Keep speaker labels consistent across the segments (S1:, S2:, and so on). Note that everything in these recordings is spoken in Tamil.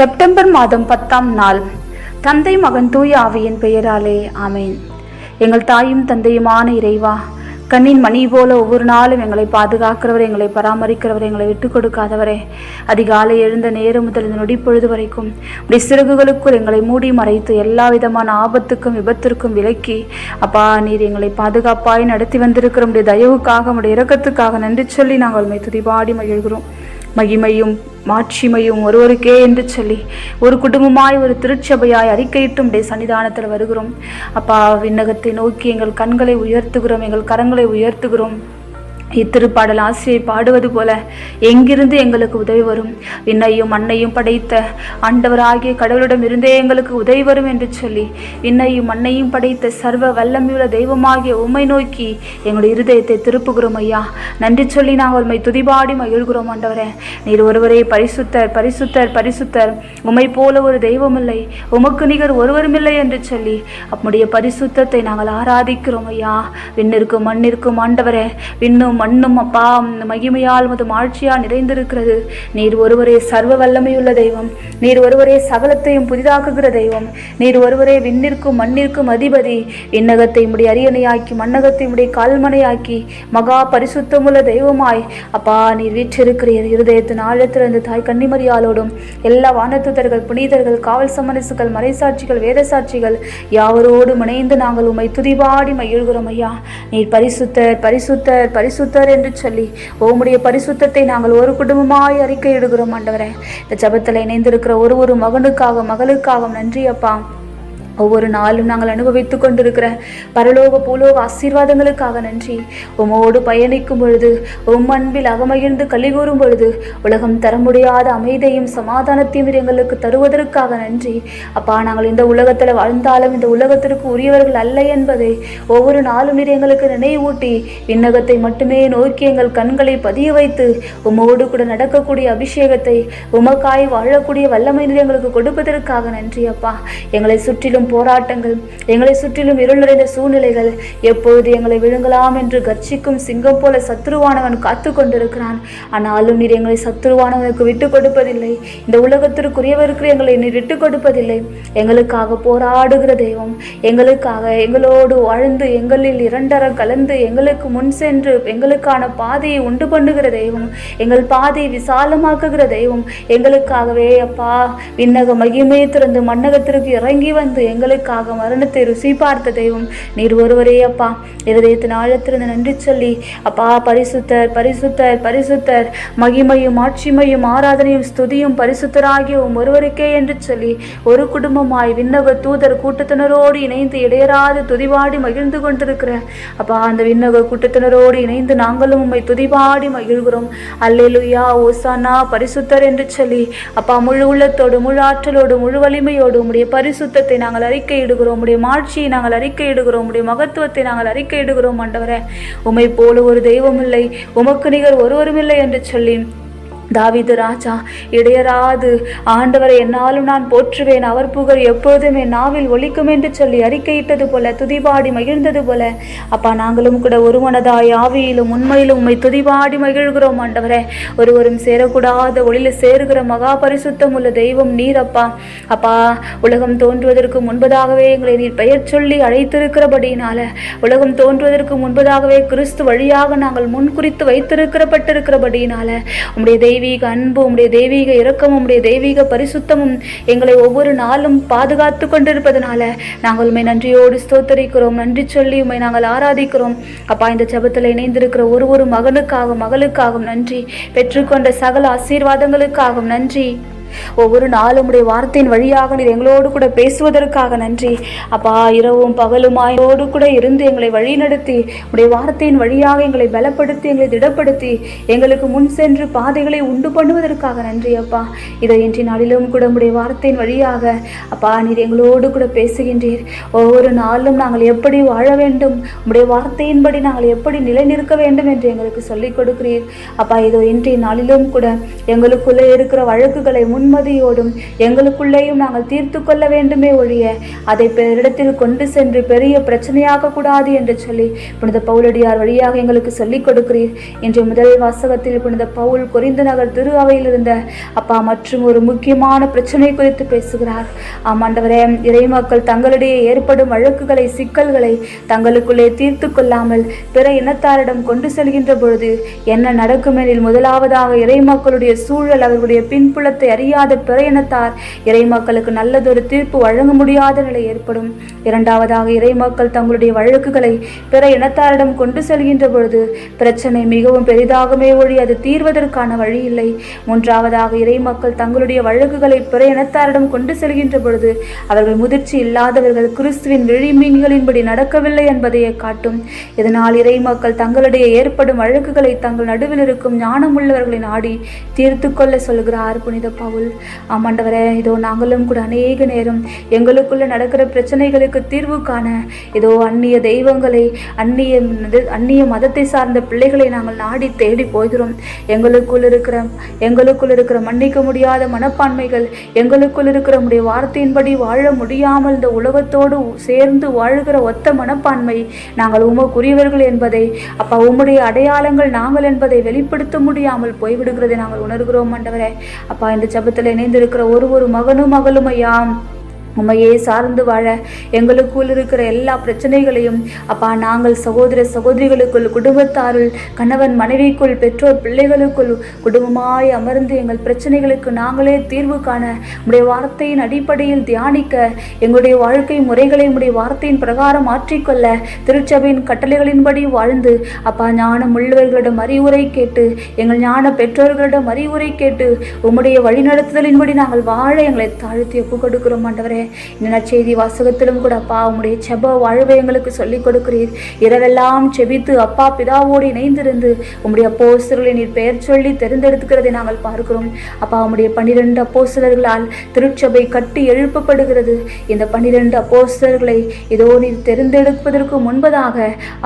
S1: செப்டம்பர் மாதம் பத்தாம் நாள். தந்தை மகன் தூய ஆவியின் பெயராலே ஆமேன். எங்கள் தாயும் தந்தையுமான இறைவா கண்ணின் மணி போல ஒவ்வொரு நாளும் எங்களை பாதுகாக்கிறவர் எங்களை பராமரிக்கிறவர் எங்களை விட்டு கொடுக்காதவரே. அதிகாலை எழுந்த நேரம் முதல் இந்த நொடிப்பொழுது வரைக்கும் உடைய சிறகுகளுக்குள் எங்களை மூடி மறைத்து எல்லா விதமான ஆபத்துக்கும் விபத்திற்கும் விலக்கி அப்பா நீர் எங்களை பாதுகாப்பாய் நடத்தி வந்திருக்கிற உடைய தயவுக்காக உடைய இறக்கத்துக்காக நன்றி சொல்லி நாங்கள் உண்மை துதிபாடி மகிழ்கிறோம். மகிமையும் மாட்சிமையும் ஒருவருக்கே என்று சொல்லி ஒரு குடும்பமாய் ஒரு திருச்சபையாய் அறிக்கையிட்டும் டே சன்னிதானத்தில் வருகிறோம். அப்பா விண்ணகத்தை நோக்கி எங்கள் கண்களை உயர்த்துகிறோம் எங்கள் கரங்களை உயர்த்துகிறோம். இத்திருப்பாடல் ஆசிரியை பாடுவது போல எங்கிருந்து எங்களுக்கு உதவி வரும்? விண்ணையும் மண்ணையும் படைத்த ஆண்டவராகிய கடவுளிடம் இருந்தே எங்களுக்கு உதவி வரும் என்று சொல்லி விண்ணையும் மண்ணையும் படைத்த சர்வ வல்லமையுள்ள தெய்வமாகிய உம்மை நோக்கி எங்களுடைய இருதயத்தை திருப்புகிறோம் ஐயா. நன்றி சொல்லி நாங்கள் உண்மை துதிபாடி மகிழ்கிறோம் ஆண்டவரே. நீர் ஒருவரே பரிசுத்தர் பரிசுத்தர் பரிசுத்தர். உமை போல ஒரு தெய்வமில்லை உமக்கு நிகர் ஒருவருமில்லை என்று சொல்லி நம்முடைய பரிசுத்தத்தை நாங்கள் ஆராதிக்கிறோம் ஐயா. விண்ணிற்கும் மண்ணிற்கும் ஆண்டவரே விண்ணும் மண்ணும் அப்பா மகிமையால் மது ஆட்சியால் நிறைந்திருக்கிறது. நீர் ஒருவரே சர்வ வல்லமையுள்ள தெய்வம். நீர் ஒருவரே சகலத்தையும் புதிதாக்குகிற தெய்வம். நீர் ஒருவரே விண்ணிற்கும் மண்ணிற்கும் அதிபதி. விண்ணகத்தை முடி அரியணையாக்கி மண்ணகத்தை உடைய கால்மனையாக்கி மகா பரிசுத்தமுள்ள தெய்வமாய். அப்பா நீர் வீற்றிருக்கிறீர். இருதயத்தின் ஆழத்திலிருந்து தாய் கன்னிமரியாலோடும் எல்லா வானத்துதர்கள் புனிதர்கள் காவல் சமரசுகள் மறைசாட்சிகள் வேத சாட்சிகள் யாவரோடும் இணைந்து நாங்கள் உம்மை துதிபாடி மகிழ்கிறோம் ஐயா. நீர் பரிசுத்தர் பரிசுத்தர். பரிசுத்தர் என்று சொல்லி உம்முடைய பரிசுத்தத்தை நாங்கள் ஒரு குடும்பமாய் அறிக்கையிடுகிறோம் ஆண்டவரே. இந்த ஜபத்தில் இணைந்திருக்கிற ஒரு ஒரு மகனுக்காக மகளுக்காக நன்றி அப்பா ஒவ்வொரு நாளும் நாங்கள் அனுபவித்து கொண்டிருக்கிற பரலோக பூலோக ஆசீர்வாதங்களுக்காக நன்றி. உமோடு பயணிக்கும் பொழுது உம் அன்பில் அகமகிழ்ந்து கலிகூறும் பொழுது உலகம் தர முடியாத அமைதியையும் சமாதானத்தையும் எங்களுக்கு தருவதற்காக நன்றி. அப்பா நாங்கள் இந்த உலகத்தில் வாழ்ந்தாலும் இந்த உலகத்திற்கு உரியவர்கள் அல்ல என்பதை ஒவ்வொரு நாளும் நீர் எங்களுக்கு நினைவூட்டி விண்ணகத்தை மட்டுமே நோக்கி எங்கள் கண்களை பதிய வைத்து உமோடு கூட நடக்கக்கூடிய அபிஷேகத்தை உமக்காய் வாழக்கூடிய வல்லமை நீர் எங்களுக்கு கொடுப்பதற்காக நன்றி அப்பா. எங்களை சுற்றிலும் போராட்டங்கள் எங்களை சுற்றிலும் இருள் நிறைந்த சூழ்நிலைகள் எப்பொழுது எங்களை விழுங்கலாம் என்று கர்ச்சிக்கும் சிங்கம் போல சத்துருவானவன் காத்து கொண்டிருக்கிறான். ஆனாலும் நீர் எங்களை சத்துருவானவனுக்கு விட்டு கொடுப்பதில்லை. இந்த உலகத்திற்குரியவருக்கு எங்களை நீர் விட்டு கொடுப்பதில்லை. எங்களுக்காக போராடுகிற தெய்வம் எங்களுக்காக எங்களோடு வாழ்ந்து எங்களில் இரண்டர கலந்து எங்களுக்கு முன் சென்று எங்களுக்கான பாதையை உண்டு பண்ணுகிற தெய்வம் எங்கள் பாதையை விசாலமாக்குகிற தெய்வம் எங்களுக்காகவே அப்பா விண்ணக மகிமையை திறந்து மன்னகத்திற்கு இறங்கி வந்து எங்களுக்காக மரணத்தை ருசி பார்த்த தெய்வம் நீர் ஒருவரே அப்பா. இருதயத்தின் ஆழத்திலிருந்து நன்றி சொல்லி அப்பா பரிசுத்தர் பரிசுத்தர் பரிசுத்தர். மகிமையும் ஆட்சிமையும் ஆராதனையும் ஸ்துதியும் பரிசுத்தராகிய உம் ஒருவருக்கே என்று சொல்லி ஒரு குடும்பமாய் விண்ணக தூதர் கூட்டத்தினரோடு இணைந்து இடையராது துதிபாடி மகிழ்ந்து கொண்டிருக்கிற அப்பா அந்த விண்ணக கூட்டத்தினரோடு இணைந்து நாங்களும் உம்மை துதிபாடி மகிழ்கிறோம். அல்லேலுயா ஓசானா பரிசுத்தர் என்று சொல்லி அப்பா முழு உள்ளத்தோடு முழு ஆற்றலோடு முழு வலிமையோடு உம்முடைய பரிசுத்தத்தை நாங்கள் அறிக்கையிடுகிறோம். உடைய மாட்சியை நாங்கள் அறிக்கையிடுகிறோம். உடைய மகத்துவத்தை நாங்கள் அறிக்கையிடுகிறோம் ஆண்டவரே. உமை போல ஒரு தெய்வமில்லை உமக்கு நிகர் ஒருவருமில்லை என்று சொல்லி தாவிது ராஜா இடையராது ஆண்டவரை என்னாலும் நான் போற்றுவேன். அவர் புகழ் எப்பொழுதும் என் நாவில் ஒழிக்கும் என்று சொல்லி அறிக்கையிட்டது போல துதிபாடி மகிழ்ந்தது போல. அப்பா நாங்களும் கூட ஒருமனதாய் ஆவியிலும் உண்மையிலும் உம்மை துதிபாடி மகிழ்கிறோம் ஆண்டவரே. ஒருவரும் சேரக்கூடாத ஒளியில் சேருகிற மகா பரிசுத்தம் உள்ள தெய்வம் நீர் அப்பா. அப்பா உலகம் தோன்றுவதற்கு முன்பதாகவே எங்களை நீர் பெயர் சொல்லி அழைத்திருக்கிறபடியினால உலகம் தோன்றுவதற்கு முன்பதாகவே கிறிஸ்து வழியாக நாங்கள் முன்குறித்து வைத்திருக்கிறப்பட்டிருக்கிறபடியினால உம்முடைய தெய்வீக அன்பு உம்முடைய தெய்வீக இரக்கமும் உம்முடைய தெய்வீக பரிசுத்தமும் எங்களை ஒவ்வொரு நாளும் பாதுகாத்து கொண்டிருப்பதனால நாங்கள் உண்மை நன்றியோடு ஸ்தோத்தரிக்கிறோம். நன்றி சொல்லி உண்மை நாங்கள் ஆராதிக்கிறோம். அப்பா இந்த ஜபத்தில் இணைந்திருக்கிற ஒரு ஒரு மகனுக்காகவும் மகளுக்காகவும் நன்றி. பெற்றுக்கொண்ட சகல ஆசீர்வாதங்களுக்காகவும் நன்றி. ஒவ்வொரு நாளும் உடைய வார்த்தையின் வழியாக நீர் எங்களோடு கூட பேசுவதற்காக நன்றி. அப்பா இரவும் பகலுமாயோடு கூட இருந்து எங்களை வழிநடத்தி உடைய வார்த்தையின் வழியாக எங்களை பலப்படுத்தி எங்களை திடப்படுத்தி எங்களுக்கு முன் சென்று பாதைகளை உண்டு பண்ணுவதற்காக நன்றி அப்பா. இதை இன்றைய நாளிலும் கூட உடைய வார்த்தையின் வழியாக அப்பா நீர் எங்களோடு கூட பேசுகின்றீர். ஒவ்வொரு நாளும் நாங்கள் எப்படி வாழ வேண்டும் உடைய வார்த்தையின்படி நாங்கள் எப்படி நிலை நிற்க வேண்டும் என்று எங்களுக்கு சொல்லிக் கொடுக்கிறீர். அப்பா இதோ இன்றைய நாளிலும் கூட எங்களுக்குள்ளே இருக்கிற வழக்குகளை முன் உண்மதியோடும் எங்களுக்குள்ளேயும் நாங்கள் தீர்த்து கொள்ள வேண்டுமே ஒழிய அதை பிறரிடத்தில் கொண்டு சென்று பெரிய பிரச்சனையாக கூடாது என்று சொல்லி புனித பவுலடியார் வழியாக எங்களுக்கு சொல்லிக் கொடுக்கிறீர். இன்று முதல் வாசகத்தில் புனித பவுல் கொரிந்து நகர் திரு அவையில் இருந்த அப்பா மற்றும் ஒரு முக்கியமான பிரச்சனை குறித்து பேசுகிறார். ஆமாண்டவரே இறைமக்கள் தங்களிடையே ஏற்படும் வழக்குகளை சிக்கல்களை தங்களுக்குள்ளே தீர்த்து கொள்ளாமல் பிற இனத்தாரிடம் கொண்டு செல்கின்ற பொழுது என்ன நடக்குமெனில் முதலாவதாக இறைமக்களுடைய சூழல் அவர்களுடைய பின்புலத்தை அறியாத பிற இனத்தார் இறைமக்களுக்கு நல்லதொரு தீர்ப்பு வழங்க முடியாத நிலை ஏற்படும். இரண்டாவதாக இறைமக்கள் தங்களுடைய வழக்குகளை பிற இனத்தாரிடம் கொண்டு செல்கின்ற பொழுது பிரச்சனை மிகவும் பெரிதாகவே ஒழி அது தீர்வதற்கான வழி இல்லை. மூன்றாவதாக இறைமக்கள் தங்களுடைய வழக்குகளை பிற இனத்தாரிடம் கொண்டு செல்கின்ற பொழுது அவர்கள் முதிர்ச்சி இல்லாதவர்கள் கிறிஸ்துவின் விழிமீன்களின்படி நடக்கவில்லை என்பதையே காட்டும். இதனால் இறைமக்கள் தங்களிடையே ஏற்படும் வழக்குகளை தங்கள் நடுவில் இருக்கும் ஞானமுள்ளவர்களை நாடி தீர்த்து கொள்ள சொல்கிறார் புனித பவுல் ஆமாண்டவரே இதோ நாங்களும் கூட அநேக நேரம் எங்களுக்குள்ள நடக்கிற பிரச்சனைகளுக்கு தீர்வு காண இதோ அந்நிய தெய்வங்களை அந்நிய அந்நிய மதத்தை சார்ந்த பிள்ளைகளை நாங்கள் நாடி தேடி போகிறோம். எங்களுக்குள் இருக்கிற எங்களுக்குள் இருக்கிற மன்னிக்க முடியாத மனப்பான்மைகள் எங்களுக்குள் இருக்கிற உடைய வார்த்தையின்படி வாழ முடியாமல் இந்த உலகத்தோடு சேர்ந்து வாழ்கிற ஒத்த மனப்பான்மை நாங்கள் உமக்குரியவர்கள் என்பதை அப்பா உம்முடைய அடையாளங்கள் நாங்கள் என்பதை வெளிப்படுத்த முடியாமல் போய்விடுகிறதை நாங்கள் உணர்கிறோம் ஆண்டவரே. அப்பா இந்த ஜெபத்தில் இணைந்திருக்கிற ஒரு ஒரு மகனும் மகளும் ஐயா. உம்மையே சார்ந்து வாழ எங்களுக்குள் இருக்கிற எல்லா பிரச்சனைகளையும் அப்பா நாங்கள் சகோதர சகோதரிகளுக்குள் குடும்பத்தாருள் கணவன் மனைவிக்குள் பெற்றோர் பிள்ளைகளுக்குள் குடும்பமாய் அமர்ந்து எங்கள் பிரச்சனைகளுக்கு நாங்களே தீர்வு காண உடைய வார்த்தையின் அடிப்படையில் தியானிக்க எங்களுடைய வாழ்க்கை முறைகளை உடைய வார்த்தையின் பிரகாரம் மாற்றிக்கொள்ள திருச்சபையின் கட்டளைகளின்படி வாழ்ந்து அப்பா ஞானம் உள்ளவர்களிடம் அறிவுரை கேட்டு எங்கள் ஞான பெற்றோர்களிடம் அறிவுரை கேட்டு உம்முடைய வழிநடத்துதலின்படி நாங்கள் வாழ எங்களை தாழ்த்தி ஒப்பு கொடுக்கிறோம் ஆண்டவரே. இந்த செய்தி வாசகத்திலும் கூட அப்பா உங்களுடைய செப வாழ்வை எங்களுக்கு சொல்லிக் கொடுக்கிறீர். இரவெல்லாம் செபித்து அப்பா பிதாவோடு இணைந்திருந்து உம்முடைய அப்போசர்களை நீர் பெயர் சொல்லி தெரிந்தெடுத்துக்கிறதை நாங்கள் பார்க்கிறோம். அப்பா உம்முடைய பன்னிரண்டு அப்போசலர்களால் திருச்சபை கட்டி எழுப்பப்படுகிறது. இந்த பன்னிரண்டு அப்போஸ்தலர்களை இதோ நீர் தெரிந்தெடுப்பதற்கு முன்பதாக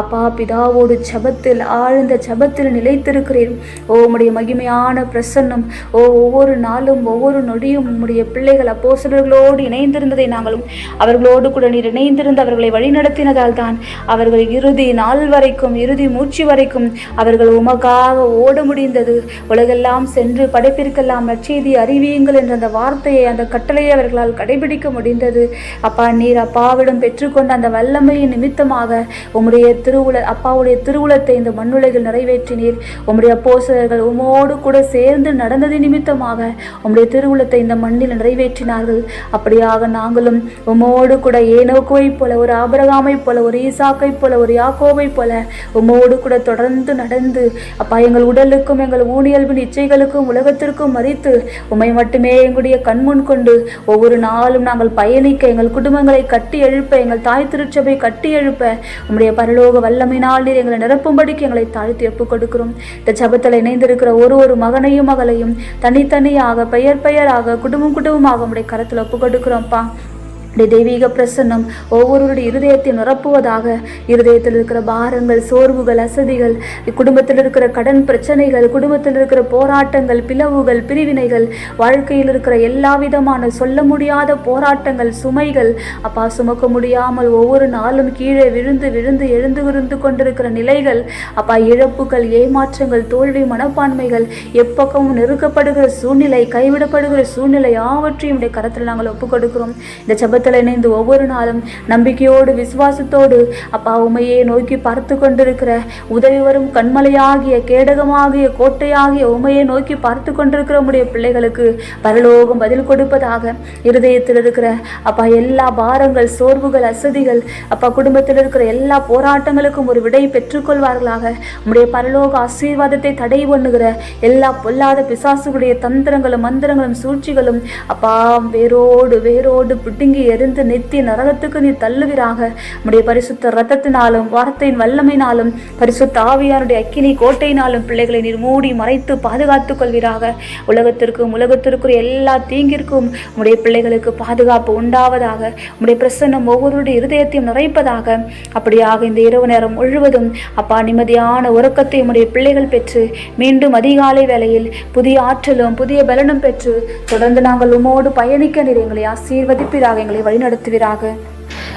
S1: அப்பா பிதாவோடு ஜபத்தில் ஆழ்ந்த ஜபத்தில் நிலைத்திருக்கிறீர் ஓ உம்முடைய மகிமையான பிரசன்னம். ஓ ஒவ்வொரு நாளும் ஒவ்வொரு நொடியும் உம்முடைய பிள்ளைகள் அப்போஸ்தலர்களோடு இணைந்திருந்ததை நாங்களும் அவர்களோடு கூட நீர் இணைந்திருந்து அவர்களை வழிநடத்தினதால் தான் அவர்கள் இறுதி நாள் வரைக்கும் இறுதி மூச்சு வரைக்கும் அவர்கள் உமக்காக ஓட முடிந்தது. உலகெல்லாம் சென்று படைப்பிற்கெல்லாம் நற்செய்தி அறிவியுங்கள் என்ற அந்த வார்த்தையை அந்த கட்டளையை அவர்களால் கடைபிடிக்க முடிந்தது. அப்பா நீர் அப்பாவிடம் பெற்றுக்கொண்ட அந்த வல்லமையின் நிமித்தமாக உம்முடைய திருவுல அப்பாவுடைய திருவுளத்தை இந்த மண்ணுலகில் நிறைவேற்றினீர். உம்முடைய போசகர்கள் உமோடு கூட சேர்ந்து நடந்தது நிமித்தமாக உம்முடைய திருவுளத்தை இந்த மண்ணில் நிறைவேற்றினார்கள். அப்படியாக நாங்களும் உமோடு கூட ஏனோக்குவை போல ஒரு ஆபரகாமை போல ஒரு ஈசாக்கை போல ஒரு யாக்கோவை போல உமோடு கூட தொடர்ந்து நடந்து அப்பா எங்கள் உடலுக்கும் எங்கள் ஊனியல்பின் இச்சைகளுக்கும் உலகத்திற்கும் மறித்து உம்மை மட்டுமே எங்களுடைய கண்முன் கொண்டு ஒவ்வொரு நாளும் நாங்கள் பயணிக்க எங்கள் குடும்பங்களை கட்டி எழுப்ப எங்கள் தாய் திருச்சபை கட்டி எழுப்ப உம்முடைய பரலோக வல்லமையினால் நீர் எங்களை நிரப்பும்படிக்கு எங்களை தாழ்த்தி ஒப்புக் கொடுக்கிறோம் இந்த ஜபத்தில் இணைந்திருக்கிற ஒரு ஒரு மகனையும் மகளையும் தனித்தனியாக பெயர் பெயராக குடும்பம் குடும்பமாக உம்முடைய கரத்தில் ஒப்புக் கொடுக்கிறோம்ப்பா உடைய தெய்வீக பிரசன்னம் ஒவ்வொருவருடைய இருதயத்தை நிரப்புவதாக இருதயத்தில் இருக்கிற பாரங்கள் சோர்வுகள் அசதிகள் குடும்பத்தில் இருக்கிற கடன் பிரச்சனைகள் குடும்பத்தில் இருக்கிற போராட்டங்கள் பிளவுகள் பிரிவினைகள் வாழ்க்கையில் இருக்கிற எல்லா விதமான சொல்ல முடியாத போராட்டங்கள் சுமைகள் அப்பா சுமக்க முடியாமல் ஒவ்வொரு நாளும் கீழே விழுந்து விழுந்து எழுந்து விழுந்து கொண்டிருக்கிற நிலைகள் அப்பா இழப்புகள் ஏமாற்றங்கள் தோல்வி மனப்பான்மைகள் எப்பக்கமும் நெருக்கப்படுகிற சூழ்நிலை கைவிடப்படுகிற சூழ்நிலை ஆவற்றையும் உடைய கரத்தில் நாங்கள் ஒப்புக் கொடுக்கிறோம் இந்த ஜபத்தில் இணைந்து ஒவ்வொரு நாளும் நம்பிக்கையோடு விசுவாசத்தோடு அப்பா உமையே நோக்கி பார்த்து கொண்டிருக்கிற உதவி வரும் கண்மலையாகிய கேடகமாகிய கோட்டையாகிய உமையை நோக்கி பார்த்து கொண்டிருக்கிற உடைய பிள்ளைகளுக்கு பரலோகம் பதில் கொடுப்பதாக இருதயத்தில் இருக்கிற அப்பா எல்லா பாரங்கள் சோர்வுகள் அசதிகள் அப்பா குடும்பத்தில் இருக்கிற எல்லா போராட்டங்களுக்கும் ஒரு விடை பெற்றுக்கொள்வார்களாக. உடைய பரலோக ஆசீர்வாதத்தை தடை பண்ணுகிற எல்லா பொல்லாத பிசாசுகளுடைய தந்திரங்களும் மந்திரங்களும் சூழ்ச்சிகளும் அப்பா வேரோடு வேரோடு பிடுங்கி எரிந்து நித்திய நரகத்துக்கு நீ தள்ளுவீராக. உடைய பரிசுத்த ரத்தத்தினாலும் வார்த்தையின் வல்லமையினாலும் பரிசுத்த ஆவியாருடைய அக்கினி கோட்டையினாலும் பிள்ளைகளை நீர் மூடி மறைத்து பாதுகாத்துக் கொள்வீராக. உலகத்திற்கும் உலகத்திற்குரிய எல்லா தீங்கிற்கும் உடைய பிள்ளைகளுக்கு பாதுகாப்பு உண்டாவதாக. உடைய பிரசன்னம் ஒவ்வொருடைய இருதயத்தையும் நிறைப்பதாக. அப்படியாக இந்த இரவு நேரம் முழுவதும் அப்பா நிம்மதியான உறக்கத்தை உடைய பிள்ளைகள் பெற்று மீண்டும் அதிகாலை வேளையில் புதிய ஆற்றலும் புதிய பலனும் பெற்று தொடர்ந்து நாங்கள் உமோடு பயணிக்க நீர் எங்களை ஆசீர்வதிப்பீராக. எங்களை வழிநடத்துவீராக.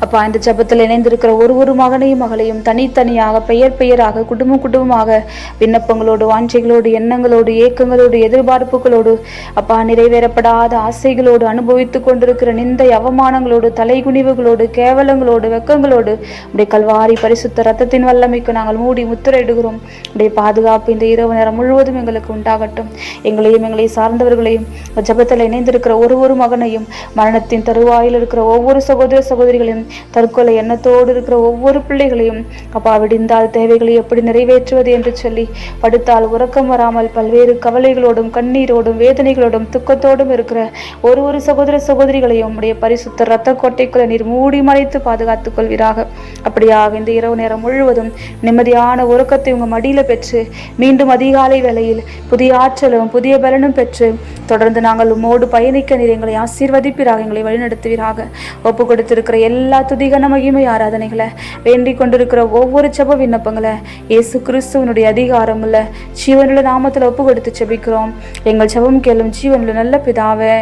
S1: அப்பா இந்த ஜபத்தில் இணைந்திருக்கிற ஒரு ஒரு மகனையும் மகளையும் தனித்தனியாக பெயர் பெயராக குடும்பம் குடும்பமாக விண்ணப்பங்களோடு வாஞ்சைகளோடு எண்ணங்களோடு ஏக்கங்களோடு எதிர்பார்ப்புகளோடு அப்பா நிறைவேறப்படாத ஆசைகளோடு அனுபவித்துக் கொண்டிருக்கிற நிந்தை அவமானங்களோடு தலைகுனிவுகளோடு கேவலங்களோடு வெக்கங்களோடு உடைய கல்வாரி பரிசுத்த ரத்தத்தின் வல்லமைக்கு நாங்கள் மூடி முத்திரையிடுகிறோம். உடைய பாதுகாப்பு இந்த இரவு நேரம் முழுவதும் எங்களுக்கு உண்டாகட்டும். எங்களையும் எங்களை சார்ந்தவர்களையும் ஜபத்தில் இணைந்திருக்கிற ஒரு ஒரு மகனையும் மரணத்தின் தருவாயில் இருக்கிற ஒவ்வொரு சகோதர சகோதரிகள் பிள்ளைகளையும் தற்கொலை எண்ணத்தோடு இருக்கிற ஒவ்வொரு பிள்ளைகளையும் அப்பா விடிந்தால் தேவைகளை எப்படி நிறைவேற்றுவது என்று சொல்லி படுத்தால் உறக்கம் வராமல் பல்வேறு கவலைகளோடும் கண்ணீரோடும் வேதனைகளோடும் துக்கத்தோடும் இருக்கிற ஒரு ஒரு சகோதர சகோதரிகளையும் உடைய பரிசுத்த ரத்த கோட்டைக்குள்ள நீர் மூடி மறைத்து பாதுகாத்துக் கொள்வீராக. அப்படியாக இந்த இரவு நேரம் முழுவதும் நிம்மதியான உறக்கத்தை உங்க மடியில பெற்று மீண்டும் அதிகாலை வேளையில் புதிய ஆற்றலும் புதிய பலனும் பெற்று தொடர்ந்து நாங்கள் உம்மோடு பயணிக்க நீர் எங்களை ஆசீர்வதிப்பீராக எங்களை வழிநடத்துவீராக. ஒப்பு கொடுத்திருக்கிற எல்லா துதிகன மகிமை ஆராதனைகளை வேண்டிக் கொண்டிருக்கிற ஒவ்வொரு செப விண்ணப்பங்களை இயேசு கிறிஸ்துவனுடைய அதிகாரம் இல்லை ஜீவனுள்ள நாமத்தில் ஒப்பு கொடுத்து செபிக்கிறோம் எங்கள் செபம் கேளும் ஜீவனுள்ள நல்ல பிதாவே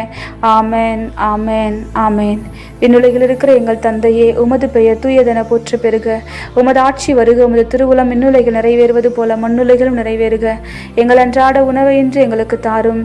S1: ஆமென் ஆமென் ஆமேன். விண்ணுலகில் இருக்கிற எங்கள் தந்தையே உமது பெயர் தூயதென போற்று பெறுக உமது ஆட்சி வருக உமது திருவுளம் மின்னுலைகள் நிறைவேறுவது போல மண்ணுலைகளும் நிறைவேறுக. எங்கள் அன்றாட உணவை இன்று எங்களுக்கு தாரும்.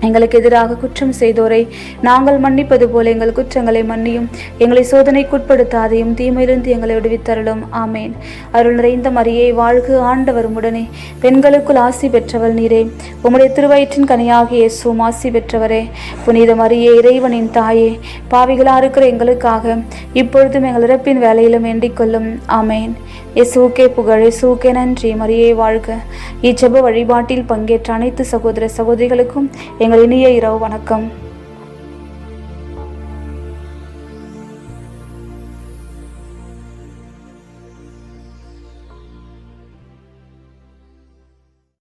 S1: எங்களுக்கு எதிராக குற்றம் செய்தோரை நாங்கள் மன்னிப்பது போல எங்கள் குற்றங்களை மன்னியும். எங்களை சோதனைக்குட்படுத்தாதையும் தீமையிலிருந்து எங்களை விடுவித்தருளும். ஆமேன். அருள் நிறைந்த மரியை வாழ்க ஆண்டவர் உடனே பெண்களுக்குள் ஆசி பெற்றவள் நீரே. உம்முடைய திருவயிற்றின் கனியாகிய இயேசுவும் ஆசி பெற்றவரே. புனித மரியே இறைவனின் தாயே பாவிகளாக இருக்கிற எங்களுக்காக இப்பொழுதும் எங்கள் இறப்பின் வேலையிலும் வேண்டிக் கொள்ளும். ஆமேன். இயேசுவுக்கே புகழ் இயேசுவுக்கே நன்றி. மரியை வாழ்க. இச்செப வழிபாட்டில் பங்கேற்ற அனைத்து சகோதர சகோதரிகளுக்கும் எங்கள் இனிய இரவு வணக்கம்.